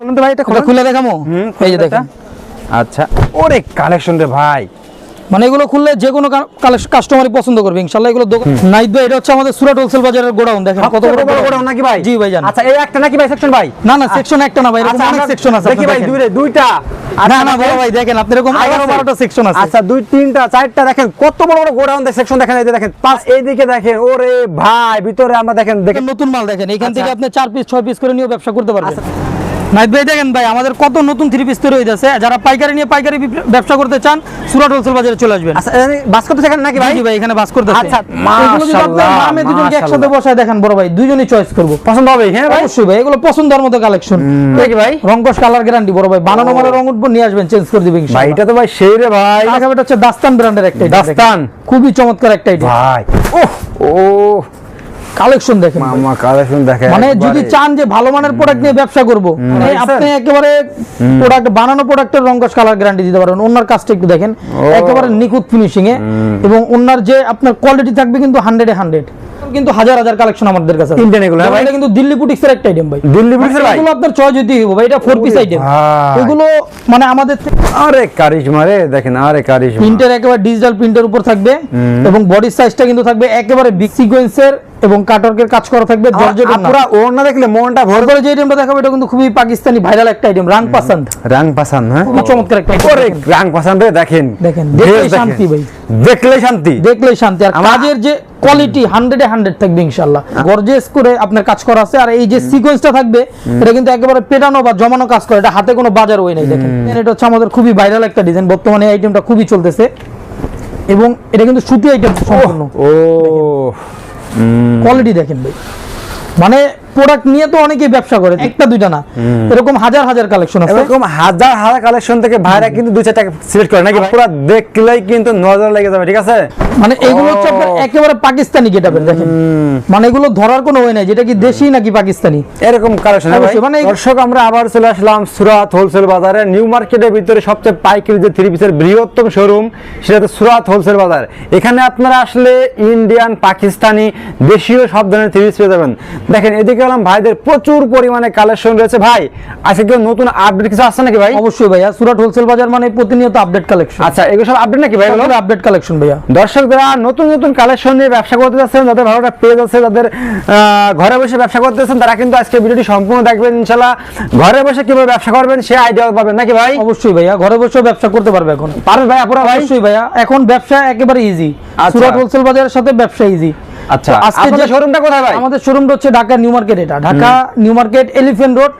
খুলুন তো ভাই এটা খুলে দেখামো? এই যে দেখেন। আচ্ছা ওরে কালেকশন রে ভাই। মানে এগুলো খুললে যে কোনো কাস্টমারই পছন্দ করবে ইনশাল্লাহ এগুলো নাইট ভাই এটা হচ্ছে আমাদের সুরাট হোলসেল বাজারের গোডাউন দেখেন কত বড় বড় বড় নাকি ভাই? জি ভাই জান আচ্ছা এই একটা নাকি ভাই সেকশন ভাই? না না সেকশন একটা না ভাই এরকম আচ্ছা, অনেক সেকশন আছে দেখি ভাই দেখেন। দুইটা না না বড় ভাই দেখেন আপনি এরকম আর এগারো আছে? বারোটা সেকশন আছে। আচ্ছা দুই তিনটা চারটা দেখেন কত বড় বড় গোডাউন সেকশন দেখেন এই দেখেন পাঁচ এইদিকে দেখেন ওরে ভাই ভিতরে আমরা দেখেন দেখেন। দেখেন নতুন মাল দেখেন এখান আচ্ছা। থেকে আপনি চার পিস ছয় পিস করে নিয়ে ব্যবসা করতে পারবেন। আচ্ছা। নাইট ভাই দেখেন ভাই আমাদের কত নতুন থ্রি পিস তৈরি হয়ে যাচ্ছে যারা পাইকারি নিয়ে পাইকারি ব্যবসা করতে চান সুরাট হোলসেল বাজারে চলে আসবেন। আচ্ছা বাস করতে দেখেন নাকি ভাই? ভাই এখানে বাস করতেছে। আচ্ছা, মাশাআল্লাহ, নামে দুজনকে একসাথে বসায় দেখেন বড় ভাই দুজনই চয়েস করব। পছন্দ হবে হ্যাঁ ভাই? অবশ্যই ভাই এগুলো পছন্দ হওয়ার মতো কালেকশন দেখি ভাই। রঙ্কশ কালার গ্যারান্টি বড় ভাই বানানো মালের রং উঠবো নিয়ে আসবেন চেঞ্জ করে দিবেন ভাই এটা তো ভাই সেই রে ভাই। এটা হচ্ছে দাস্তান ব্র্যান্ডের একটা দাস্তান? খুবই চমৎকার একটা আইটেম ভাই। ওহ! ও কালেকশন দেখেন মামা কালেকশন দেখে মানে যদি চান যে ভালো মানের প্রোডাক্ট নিয়ে ব্যবসা করব মানে আপনি একেবারে প্রোডাক্ট বানানো প্রোডাক্টের কালার গ্যারান্টি দিতে পারবেন। ওনার কাজটা একটু দেখেন। একেবারে নিখুঁত ফিনিশিং এ। এবং ওনার যে আপনার কোয়ালিটি থাকবে কিন্তু হান্ড্রেডে হান্ড্রেড কিন্তু হাজার হাজার কালেকশন আমাদের কাছে আছে। Indian এগুলো, হ্যাঁ ভাই? এটা কিন্তু দিল্লি বুটিক্সের একটা আইটেম ভাই। দিল্লি বুটিক্সের ভাই? এগুলো আপনার যদি ভাই এটা ফোর পিস আইটেম এগুলো মানে আমাদের থেকে আরে কারিশমা রে দেখেন আরে কারিশমা প্রিন্টের একেবারে ডিজিটাল প্রিন্টের উপর থাকবে। এবং বডি সাইজটা কিন্তু থাকবে একেবারে বিগ সিকোয়েন্সের এবং কাটওয়ার্কের কাজ করা থাকবে জর্জেটের না পুরা ওর না দেখলে মনটা ভরে তারপরে যে আইটেমটা দেখাবো এটা কিন্তু খুবই পাকিস্তানি ভাইরাল একটা আইটেম রাং পাসান্দ। রাং পাসান হ্যাঁ? খুবই চমৎকার একটা। ওরে রাং পাসান রে দেখেন দেখেন, দেখেন। শান্তি ভাই। দেখলে শান্তি। দেখলেই শান্তি। আর কাজের যে কোয়ালিটি হান্ড্রেডে হান্ড্রেড থাকবে ইনশাল্লাহ গর্জেস করে আপনার কাজ করা আছে আর এই যে সিকোয়েন্সটা থাকবে এটা কিন্তু একেবারে পেটানো বা জমানো কাজ করে এটা হাতে কোনো বাজার ওই নাই দেখেন। এটা হচ্ছে আমাদের খুবই ভাইরাল একটা ডিজাইন বর্তমানে এই আইটেমটা খুবই চলতেছে। এবং এটা কিন্তু সুতি আইটেম সম্পূর্ণ। ও কোয়ালিটি দেখেন ভাই। মানে প্রোডাক্ট নিয়ে তো অনেকেই ব্যবসা করে একটা দুইটা না। এরকম হাজার হাজার কালেকশন আছে। এরকম হাজার হাজার কালেকশন থেকে ভাইরা কিন্তু দুই চারটা সিলেক্ট করে নাকি পুরো দেখলেই কিন্তু নজর লেগে যাবে ঠিক আছে? মানে এগুলো হচ্ছে আপনার একেবারে পাকিস্তানি গেটাপের দেখেন। মানে এগুলো ধরার কোনো ওয়ে নাই যেটা কি দেশি নাকি পাকিস্তানি? এরকম কালেকশন মানে- দর্শক আমরা আবার চলে আসলাম সুরাত হোলসেল বাজারে। নিউ মার্কেটের ভিতরে সবচেয়ে পাইকারি যে থ্রি পিসের বৃহত্তম শোরুম সেটা হচ্ছে সুরাত হোলসেল বাজার। এখানে আপনারা আসলে ইন্ডিয়ান পাকিস্তানি দেশীয় সব ধরনের থ্রি পিস পেয়ে যাবেন। দেখেন এদিকে গেলাম ভাইদের প্রচুর পরিমাণে কালেকশন রয়েছে। ভাই আজকে কেউ নতুন আপডেট কিছু আসছে নাকি ভাই? অবশ্যই ভাইয়া সুরাট হোলসেল বাজার মানে প্রতিনিয়ত আপডেট কালেকশন আচ্ছা এগুলো সব আপডেট নাকি ভাই? আপডেট কালেকশন ভাইয়া। দর্শক যারা নতুন নতুন কালেকশন নিয়ে ব্যবসা করতে যাচ্ছেন যাদের ভালো একটা পেজ আছে যাদের ঘরে বসে ব্যবসা করতেছেন তারা কিন্তু আজকে ভিডিওটি সম্পূর্ণ দেখবেন ইনশাল্লাহ ঘরে বসে কীভাবে ব্যবসা করবেন সে আইডিয়া পাবেন নাকি ভাই? অবশ্যই ভাইয়া ঘরে বসেও ব্যবসা করতে পারবে এখন। পারবেন ভাই আপুরা ভাই? অবশ্যই ভাইয়া এখন ব্যবসা একেবারে ইজি আচ্ছা। সুরাট হোলসেল বাজারের সাথে ব্যবসা ইজি আচ্ছা আপনাদের শোরুমটা কোথায় ভাই? আমাদের শোরুমটা হচ্ছে ঢাকা নিউ মার্কেট এটা। Dhaka New Market Elephant Road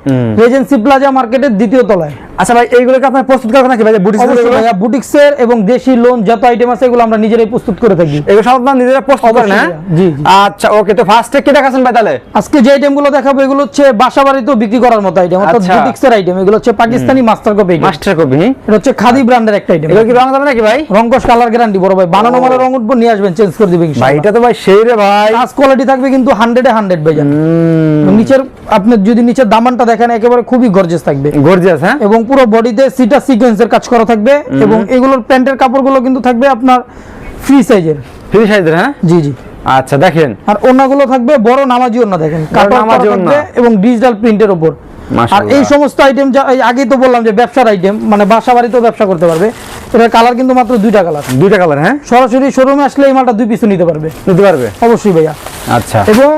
Regency Plaza মার্কেটের দ্বিতীয় তলায়। আচ্ছা ভাই এইগুলোকে আপনার প্রস্তুত করেন নাকি ভাই? বুটিস বুটিক্সের এবং দেশি লোন যত আইটেম আছে এগুলো আমরা নিজেরাই প্রস্তুত করে থাকি। এগুলো সব আপনারা নিজেরা প্রস্তুত করেন হ্যাঁ? জি। আচ্ছা ওকে তো ফার্স্টে কি দেখাচ্ছেন ভাই তাহলে? আজকে যে আইটেমগুলো দেখাবো এগুলো হচ্ছে বাসা বাড়িতেও বিক্রি করার মতো আইটেম অর্থাৎ আচ্ছা। বুটিক্সের আইটেম এগুলো হচ্ছে Pakistani master copy master copy এটা হচ্ছে খাদি ব্র্যান্ডের একটা আইটেম এগুলো কি রং যাবে নাকি ভাই? রঙ্কশ কালার গ্যারান্টি বড় ভাই। বানানো ও। মালের রং উঠবো নিয়ে আসবেন চেঞ্জ করে দিবেন ভাই এটা তো ভাই সেই রে ভাই। কাজ কোয়ালিটি থাকবে কিন্তু হান্ড্রেডে হান্ড্রেড ভাই জান নিচের আপনি যদি নিচের দামানটা দেখেন একেবারে খুবই থাকবে। গর্জিয়াস হ্যাঁ? এবং পুরো বডিতে সিটা সিকোয়েন্সের কাজ করা থাকবে এবং এগুলোর প্যান্টের কাপড়গুলো কিন্তু থাকবে আপনার ফ্রি সাইজের ফ্রি সাইজের হ্যাঁ? জি জি। আচ্ছা দেখেন। আর ওনাগুলো থাকবে বড় নামাজি ওনা দেখেন। কাপড় নামাজি করা এবং ডিজিটাল প্রিন্টের উপর। আর এই সমস্ত আইটেম যা আগেই তো বললাম যে ব্যবসার আইটেম মানে বাসা বাড়িতেও ব্যবসা করতে পারবে। এটার কালার কিন্তু মাত্র দুইটা কালার দুইটা কালার হ্যাঁ? সরাসরি শোরুমে আসলে এই মালটা দুই পিসও নিতে পারবে। নিতে পারবে? অবশ্যই ভাইয়া। আচ্ছা। এবং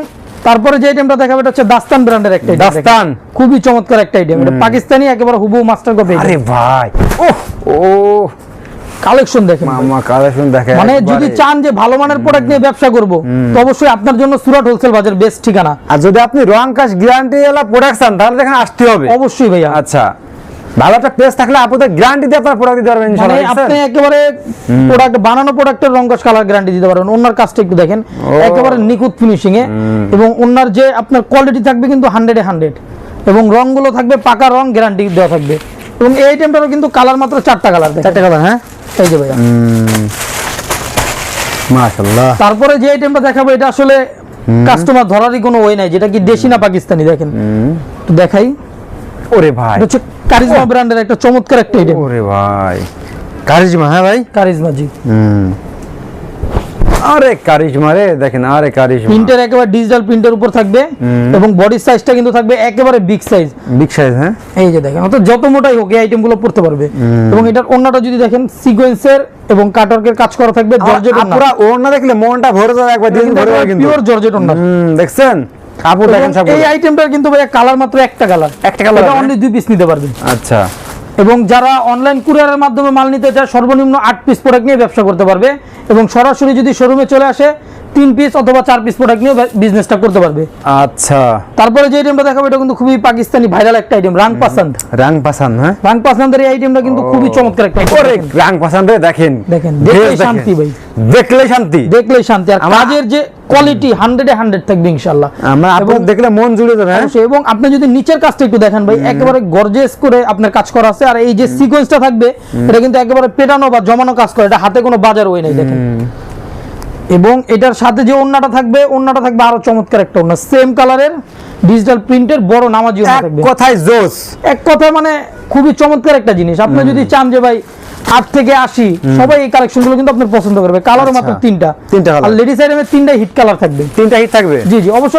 তারপরে যে আইটেমটা দেখাবে এটা হচ্ছে দাস্তান ব্র্যান্ডের একটা দাস্তান? খুবই চমৎকার একটা আইটেম এটা পাকিস্তানি একেবারে হুবু মাস্টার কপি আরে ভাই। ওহ! ও কালেকশন দেখেন মামা কালেকশন দেখে মানে যদি চান যে ভালো মানের প্রোডাক্ট নিয়ে ব্যবসা করব তো অবশ্যই আপনার জন্য সুরাট হোলসেল বাজার বেস্ট ঠিকানা। আর যদি আপনি রং কাজ গ্যারান্টি এলা প্রোডাকশন তাহলে দেখেন আসতে হবে। অবশ্যই ভাইয়া। আচ্ছা। ভালো একটা পেজ থাকলে আপনাদের গ্যারান্টি দিয়ে আপনার প্রোডাক্ট দিতে পারবেন মানে ইনশাআল্লাহ আপনি একেবারে প্রোডাক্ট বানানো প্রোডাক্টের রঙ্গস কালার গ্যারান্টি দিতে পারবেন। ওনার কাজটা একটু দেখেন। একেবারে নিখুঁত ফিনিশিং এ এবং ওনার যে আপনার কোয়ালিটি থাকবে কিন্তু হান্ড্রেডে হান্ড্রেড এবং রংগুলো থাকবে পাকা রং গ্যারান্টি দেওয়া থাকবে। এবং এই আইটেমটারও কিন্তু কালার মাত্র চারটা কালার দেখেন। চারটে কালার হ্যাঁ? এই যে ভাইয়া। মাশাআল্লাহ। তারপরে যে আইটেমটা দেখাবো এটা আসলে কাস্টমার ধরারই কোনো ওয়ে নাই যেটা কি দেশি না পাকিস্তানি দেখেন। তো দেখাই। ওরে ভাই। এটা হচ্ছে কারিজমা ব্র্যান্ডের একটা চমৎকার একটা আইটেম ওরে ভাই। কারিজমা হ্যাঁ ভাই? কারিজমা জি। হুম। আরে কারিশমা রে দেখেন আরে কারিশমা প্রিন্টের একেবারে ডিজিটাল প্রিন্টের উপর থাকবে এবং বডি সাইজটা কিন্তু থাকবে একেবারে বিগ সাইজ বিগ সাইজ হ্যাঁ? এই যে দেখেন অর্থাৎ যত মোটাই হোক এই আইটেমগুলো পড়তে পারবে। এবং এটার অন্যটা যদি দেখেন সিকোয়েন্সের এবং কাটওয়ার্কের কাজ করা থাকবে জর্জেট পুরো ওড়না দেখলে মনটা ভরে যাবে একবার দিন ভরে যাবে কিন্তু। পিওর জর্জেট হুম দেখছেন? কাপড় দেখেন সব এই আইটেমটার কিন্তু ভাইয়া কালার মাত্র একটা কালার একটা এটা হ্যাঁ? অনলি দুই পিস নিতে পারবেন আচ্ছা। এবং যারা অনলাইন কুরিয়ারের মাধ্যমে মাল নিতে চায়, সর্বনিম্ন আট পিস প্রোডাক্ট নিয়ে ব্যবসা করতে পারবে। এবং সরাসরি যদি শোরুমে চলে আসে তিন পিস অথবা চার পিস প্রোডাক্ট নিয়ে বিজনেসটা করতে পারবে। আচ্ছা। তারপরে যে আইটেমটা দেখাবো এটা কিন্তু খুবই পাকিস্তানি ভাইরাল একটা আইটেম রাং পাসান্দ রাং পাসান হ্যাঁ? রাং পাসান্দের এই আইটেমটা কিন্তু খুবই চমৎকার একটা। ওরে রাং পাসান রে দেখেন। দেখেন, দেখেন। শান্তি ভাই। দেখলেই শান্তি। দেখলেই শান্তি। আর কাজের যে কোয়ালিটি হান্ড্রেডে হান্ড্রেড থাকবে ইনশাল্লাহ আমরা আপনার দেখলে মন জুড়ে যাবে হ্যাঁ? এবং আপনি যদি নিচের কাজটা একটু দেখেন ভাই একেবারে গর্জেস করে আপনার কাজ করা আছে আর এই যে সিকোয়েন্সটা থাকবে এটা কিন্তু একেবারে পেটানো বা জমানো কাজ করে এটা হাতে কোনো বাজার ওই নাই দেখেন। এবং এটার সাথে যে ওন্নাটা থাকবে ওন্নাটা থাকবে আরও চমৎকার একটা ওন্না সেম কালারের ডিজিটাল প্রিন্টের বড় নামাজি থাকবে। কথায় জোস। এক কথা মানে খুবই চমৎকার একটা জিনিস। আপনি যদি চান যে ভাই আট থেকে আশি সবাই এই কালেকশনগুলো কিন্তু আপনার পছন্দ করবে। কালার আচ্ছা। মাত্র তিনটা। তিনটা আর লেডিস আইটেমের তিনটা হিট কালার থাকবে। তিনটা হিট থাকবে? জি জি। অবশ্য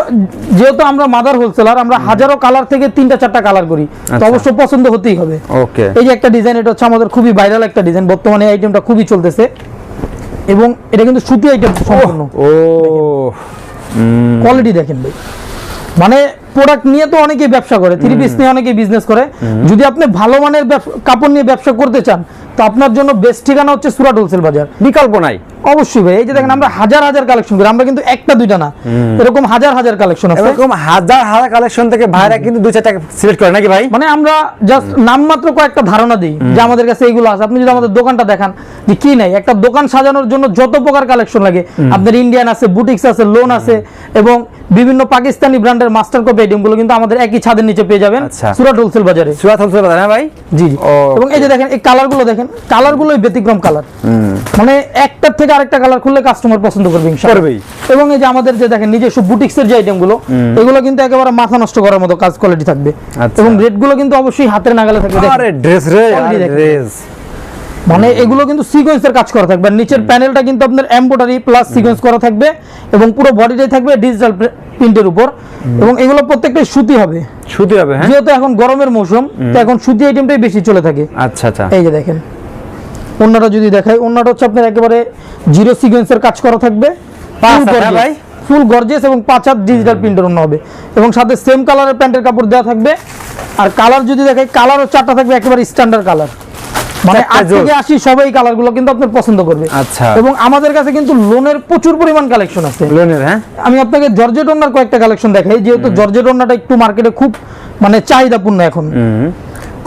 যেহেতু আমরা মাদার হোলসেলার আমরা হাজারো কালার থেকে তিনটা চারটা কালার করি। তো আচ্ছা। অবশ্য পছন্দ হতেই হবে। ওকে এই যে একটা ডিজাইন এটা হচ্ছে আমাদের খুবই ভাইরাল একটা ডিজাইন বর্তমানে আইটেমটা খুবই চলতেছে। এবং এটা কিন্তু সুতি আইটেম সম্পূর্ণ। ও। কোয়ালিটি দেখেন ভাই। মানে প্রোডাক্ট নিয়ে তো অনেকেই ব্যবসা করে থ্রি পিস নিয়ে অনেকেই বিজনেস করে। যদি আপনি ভালো মানের কাপড় নিয়ে ব্যবসা করতে চান তো আপনার জন্য বেস্ট ঠিকানা হচ্ছে সুরাট হোলসেল বাজার। বিকল্প নাই অবশ্যই ভাই এই যে দেখেন আমরা হাজার হাজার কালেকশন করি আমরা কিন্তু একটা দুইটা না এরকম হাজার হাজার কালেকশন আছে। এরকম হাজার হাজার কালেকশন থেকে ভাইরা কিন্তু দুই চারটা সিলেক্ট করে নাকি ভাই? মানে আমরা জাস্ট নামমাত্র কয়েকটা ধারণা দিই যে আমাদের কাছে এইগুলো আছে। আপনি যদি আমাদের দোকানটা দেখান যে কি নাই একটা দোকান সাজানোর জন্য যত প্রকার কালেকশন লাগে আপনার ইন্ডিয়ান আছে বুটিক্স আছে লোন আছে এবং বিভিন্ন পাকিস্তানি ব্র্যান্ডের মাস্টার কপি আইটেমগুলো কিন্তু আমাদের একই ছাদের নিচে পেয়ে যাবেন আচ্ছা। সুরাট হোলসেল বাজারে। সুরাত হোলসেল বাজার হ্যাঁ ভাই? জি জি। এবং এই যে দেখেন এই কালারগুলো দেখেন কালারগুলোই ব্যতিক্রম কালার। মানে একটার থেকে আরেকটা কালার খুললে কাস্টমার পছন্দ করবে করবেই। এবং এই যে আমাদের যে দেখেন নিজস্ব বুটিক্সের যে আইটেমগুলো এগুলো কিন্তু একেবারে মাথা নষ্ট করার মতো কাজ কোয়ালিটি থাকবে। আচ্ছা। এবং রেটগুলো কিন্তু অবশ্যই হাতের নাগালে থাকবে। আরে ড্রেস রে ড্রেস মানে এগুলো কিন্তু সিকোয়েন্সের কাজ করা থাকবে। আর নিচের প্যানেলটা কিন্তু আপনার এমব্রয়ডারি প্লাস সিকোয়েন্স করা থাকবে এবং পুরো বডিটাই থাকবে ডিজিটাল প্রিন্টের উপর। এবং এগুলো প্রত্যেকটাই সুতি হবে। সুতি হবে হ্যাঁ? যেহেতু এখন গরমের মৌসুম তো এখন সুতি আইটেমটাই বেশি চলে থাকে। আচ্ছা আচ্ছা। এই যে দেখেন। অন্যটা যদি দেখাই অন্যটা হচ্ছে আপনার একেবারে জিরো সিকোয়েন্সের কাজ করা থাকবে। ভাই? ফুল গর্জিয়াস এবং পাঁচ হাত ডিজিটাল প্রিন্টের অন্য হবে। এবং সাথে সেম কালারের প্যান্টের কাপড় দেওয়া থাকবে। আর কালার যদি দেখাই কালারও চারটা থাকবে একেবারে স্ট্যান্ডার্ড কালার মানে আজকে আট থেকে আশি সবাই কালারগুলো কিন্তু আপনার পছন্দ করবে। আচ্ছা। এবং আমাদের কাছে কিন্তু লোনের প্রচুর পরিমাণ কালেকশন আছে। লোনের হ্যাঁ? আমি আপনাকে জর্জেট কয়েকটা কালেকশন দেখাই যেহেতু জর্জেট একটু মার্কেটে খুব মানে চাহিদাপূর্ণ এখন।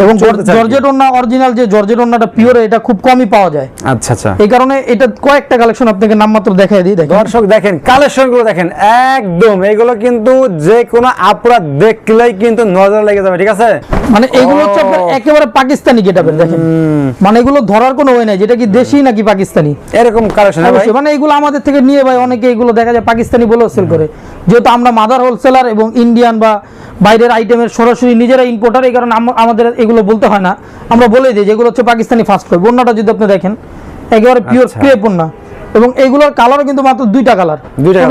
এবং জর্জেট ওনা অরিজিনাল যে জর্জেট ওনাটা পিওর এটা খুব কমই পাওয়া যায়। আচ্ছা আচ্ছা। এই কারণে এটা কয়েকটা কালেকশন আপনাকে নামমাত্র দেখাই দিই দেখেন। দর্শক দেখেন কালেকশনগুলো দেখেন একদম। এগুলো কিন্তু যে কোনো আপুরা দেখলেই কিন্তু নজর লেগে যাবে ঠিক আছে? মানে এগুলো হচ্ছে আপনার একেবারে পাকিস্তানি গেটাবের দেখেন। মানে এগুলো ধরার কোনো ওয়ে নাই যেটা কি দেশি নাকি পাকিস্তানি? এরকম কালেকশন মানে এগুলো আমাদের থেকে নিয়ে ভাই অনেকে এগুলো দেখা যায় পাকিস্তানি বলেও সেল করে। যেহেতু আমরা মাদার হোলসেলার এবং ইন্ডিয়ান বা বাইরের আইটেমের সরাসরি নিজেরা ইম্পোর্টার এই কারণে আমাদের এগুলো বলতে হয় না। আমরা বলে দিই যেগুলো হচ্ছে পাকিস্তানি ফার্স্ট কপি বন্যাটা যদি আপনি দেখেন একেবারে পিওর স্প্রে ক্রে পণ্যা এবং এগুলোর কালারও কিন্তু মাত্র দুইটা কালার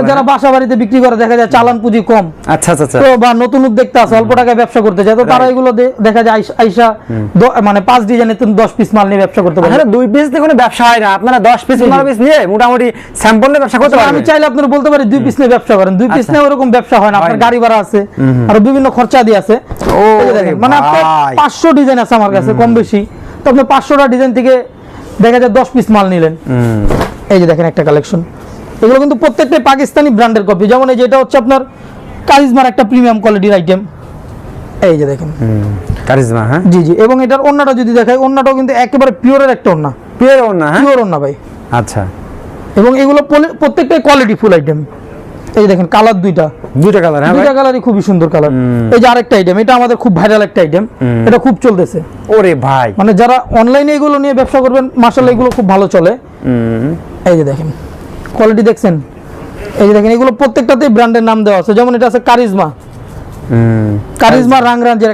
যারা বাসা বাড়িতে বিক্রি করে দেখা যায় চালান পুঁজি কম। আচ্ছা আচ্ছা আচ্ছা। তো বা নতুন উদ্যোক্তা আছে অল্প টাকায় ব্যবসা করতে চায় তো তারা এগুলো দেখা যায় আইসা- মানে পাঁচ ডিজাইনের তুমি দশ পিস মাল নিয়ে ব্যবসা করতে পারে। আসলে দুই পিস দিয়ে কোনো ব্যবসা হয় না। আপনারা দশ পিস পনেরো পিস নিয়ে মোটামুটি স্যাম্পল নিয়ে ব্যবসা করতে আমি চাইলে আপনার বলতে পারি দুই পিস নিয়ে ব্যবসা করেন। দুই পিস আচ্ছা। নিয়ে ওরকম ব্যবসা হয় না আপনার গাড়ি ভাড়া আছে আর বিভিন্ন খরচা দিয়ে আছে। ও মানে আপনার পাঁচশো ডিজাইন আছে আমার কাছে কম বেশি। তো আপনি পাঁচশোটা ডিজাইন থেকে দেখা যায় দশ পিস মাল নিলেন। এই যে দেখেন একটা কালেকশন এগুলো কিন্তু প্রত্যেকটাই পাকিস্তানি ব্র্যান্ডের কপি যেমন এই যেটা হচ্ছে আপনার কারিজমার একটা প্রিমিয়াম কোয়ালিটির আইটেম এই যে দেখেন। কারিজমা হ্যাঁ? জি জি এবং এটার অন্যটা যদি দেখাই অন্যটাও কিন্তু একেবারে পিওরের একটা অন্য পিওর না হ্যাঁ? পিওর অন্য ভাই। আচ্ছা। এবং এগুলো প্রত্যেকটাই কোয়ালিটি ফুল আইটেম এই যে দেখেন কালার দুইটা। দুইটা কালার হ্যাঁ দুইটা কালারই খুবই সুন্দর কালার এই যে আরেকটা আইটেম এটা আমাদের খুব ভাইরাল একটা আইটেম এটা খুব চলতেছে। ওরে ভাই। মানে যারা অনলাইনে এগুলো নিয়ে ব্যবসা করবেন মাসাল্লাহ এগুলো খুব ভালো চলে। হুম। এই যে দেখেন কোয়ালিটি দেখছেন? এই যে দেখেন এগুলো প্রত্যেকটাতে ব্র্যান্ডের নাম দেওয়া আছে। যেমন এটা আছে কারিজমা কারিজমা রাংরাঞ্জের